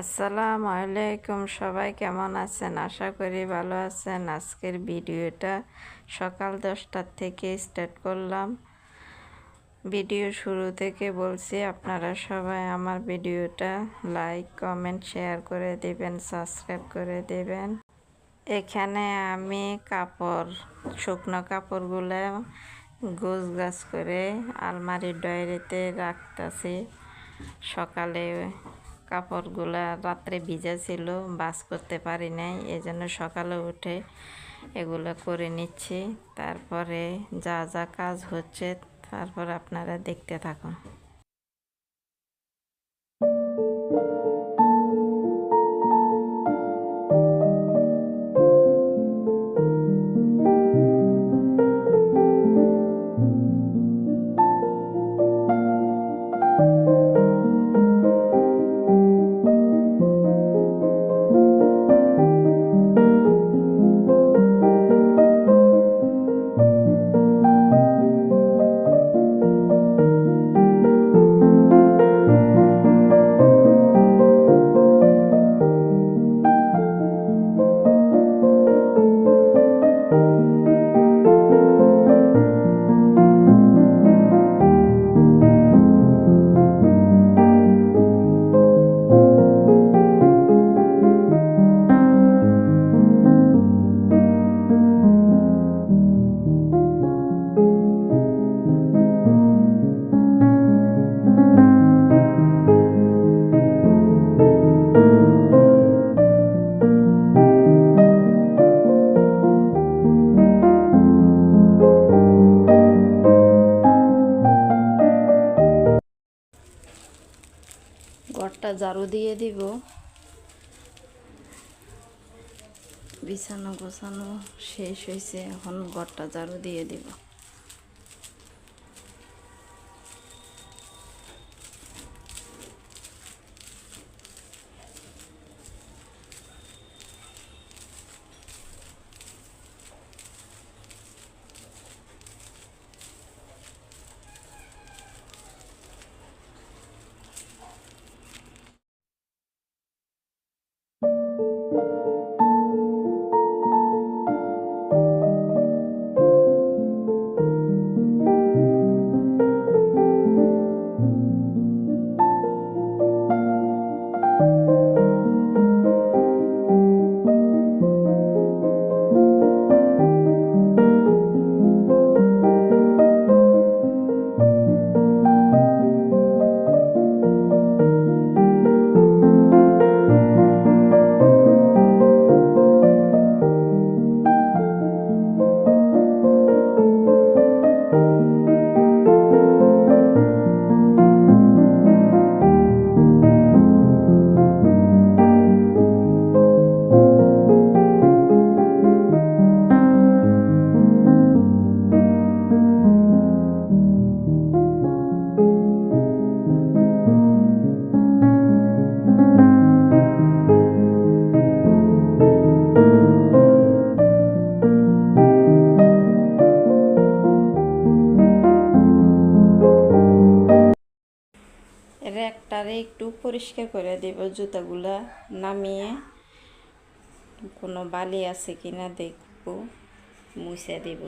আসসালামু আলাইকুম, সবাই কেমন আছেন? আশা করি ভালো আছেন। আজকের ভিডিওটা সকাল দশটার থেকে স্টার্ট করলাম। ভিডিও শুরু থেকে বলছি, আপনারা সবাই আমার ভিডিওটা লাইক কমেন্ট শেয়ার করে দেবেন সাবস্ক্রাইব করে দেবেন। এখানে আমি কাপড়, শুকনো কাপড়গুলো গোছ গাছ করে আলমারির ডয়েরিতে রাখতেছি। সকালে কাপড়গুলা রাত্রে ভিজা ছিল বাস করতে পারি নাই এই জন্য সকালে উঠে এগুলো করে নিচ্ছি। তারপরে যা যা কাজ হচ্ছে, তারপর আপনারা দেখতে থাকুন। ঝাড়ু দিয়ে দিব। বিছানো গোছানো শেষ হয়েছে এখন ঘরটা ঝাড়ু দিয়ে দিব। পরিষ্কার করে দেব জুতাগুলা নামিয়ে কোনো বালি আছে কিনা দেখব মুছে দেব।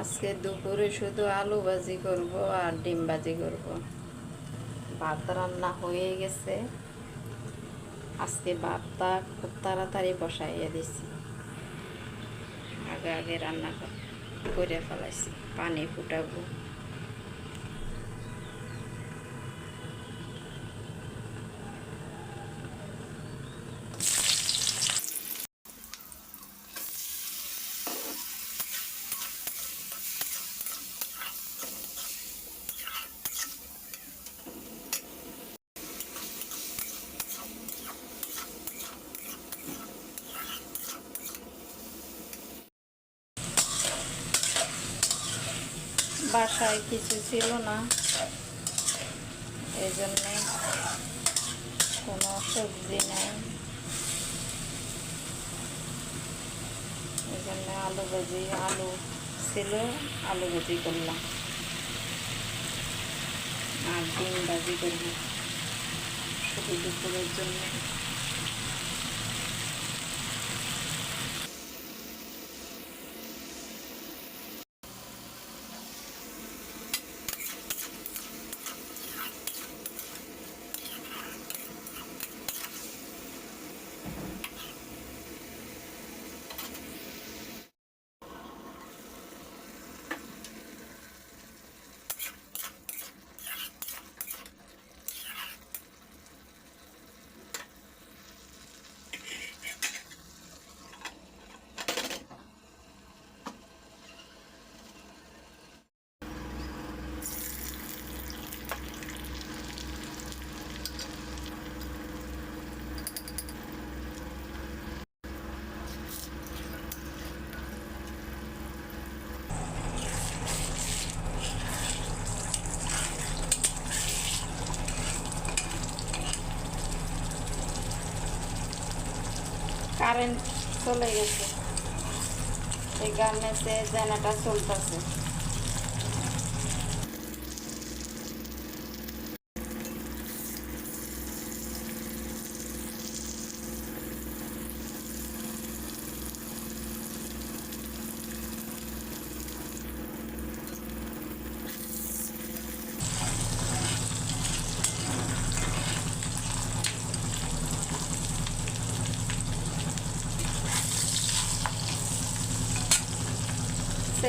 আজকে দুপুরে শুধু আলু ভাজি করব আর ডিম ভাজি করব। ভাত রান্না হয়ে গেছে। আজকে ভাতটা খুব তাড়াতাড়ি বসাইয়ে দিছি। আগে আগে রান্না কর- ফেলাইছি। পানি ফুটাবো। বাসায় কিছু ছিল না। এই জন্যে কোনো সবজি নেই। এই জন্য আলু ভাজি, আলু ছিল, আলু ভাজি করলাম। আর ডিম ভাজি করব শুধু দুপুরের জন্য। কারেন্ট চলে গেছে। এই গার্মেন্টসে জেনাটা চলতেছে।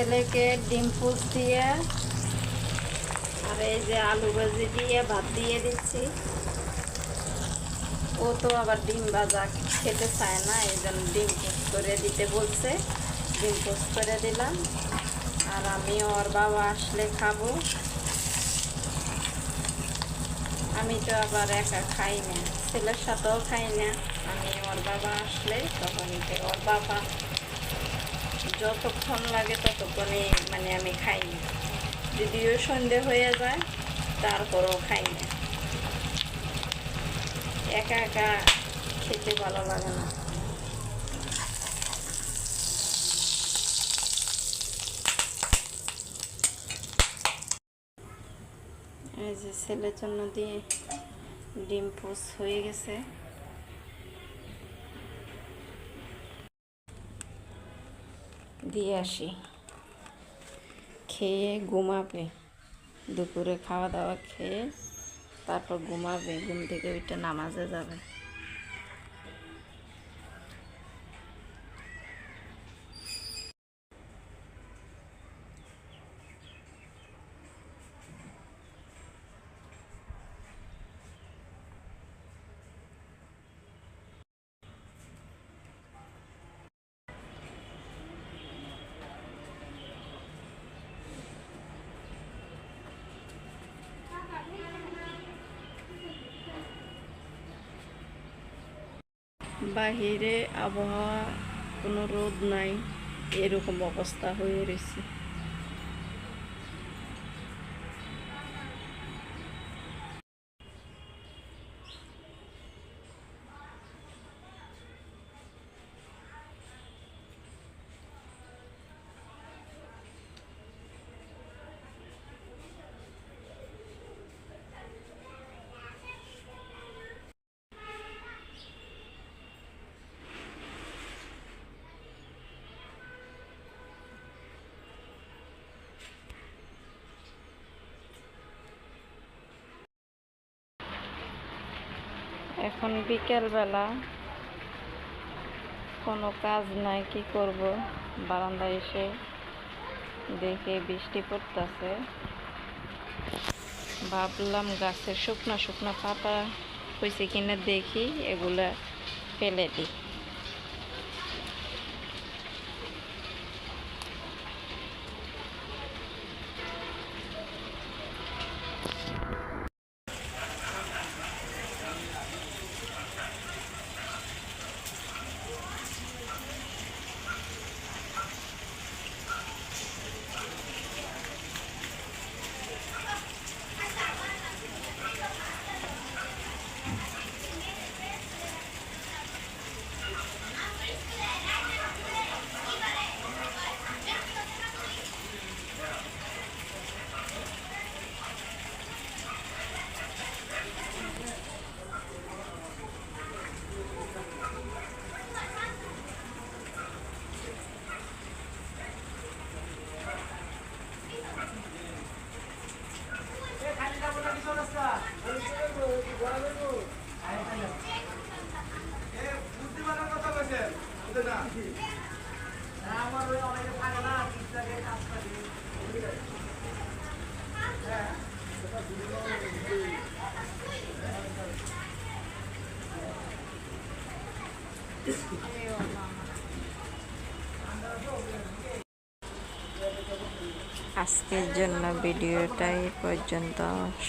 ছেলেকে ডিম পুষ দিয়ে আর এই যে আলু ভাজি দিয়ে ভাত দিয়ে দিচ্ছি। ও তো আবার ডিম ভাজা খেতে চায় না, এই জন্য ডিম পোস্ট করে দিতে বলছে। ডিম পোস্ট করে দিলাম। আর আমি ওর বাবা আসলে খাব। আমি তো আবার একা খাই না, ছেলের সাথেও খাই না। আমি ওর বাবা আসলে তখন ওর বাবা যতক্ষণ লাগে ততক্ষণে মানে আমি খাই। না যদিও সন্ধে হয়ে যায়, তারপরও খাই না। একা একা খেতে ভালো লাগে না। এই যে ছেলের জন্য দিয়ে ডিম পোস হয়ে গেছে। দিয়ে আসি। খেয়ে ঘুমাবে। দুপুরে খাওয়া দাওয়া খেয়ে তারপর ঘুমাবে, ঘুম থেকে ওইটা নামাজে যাবে। বাহিরে আবহাওয়া কোনো রোদ নাই এরকম অবস্থা হয়ে রয়েছে। এখন বিকেলবেলা কোনো কাজ নাই, কি করব? বারান্দায় এসে দেখে বৃষ্টি পড়তেছে। ভাবলাম গাছের শুকনো শুকনো পাতা হয়েছে কিনা দেখি, এগুলা ফেলে দিই। আজকের জন্য ভিডিওটা এই পর্যন্ত।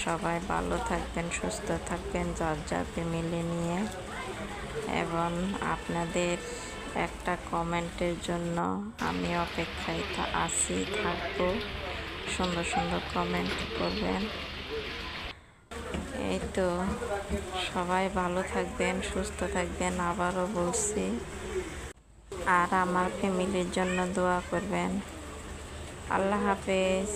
সবাই ভালো থাকবেন, সুস্থ থাকবেন, যার যার ফ্যামিলি নিয়ে। এবং আপনাদের একটা কমেন্টের জন্য আমি অপেক্ষায় আছি, থাকব। সুন্দর সুন্দর কমেন্ট করবেন। এই তো, সবাই ভালো থাকবেন, সুস্থ থাকবেন, আবারও বলছি। আর আমার ফ্যামিলির জন্য দোয়া করবেন। আল্লাহ হাফেজ।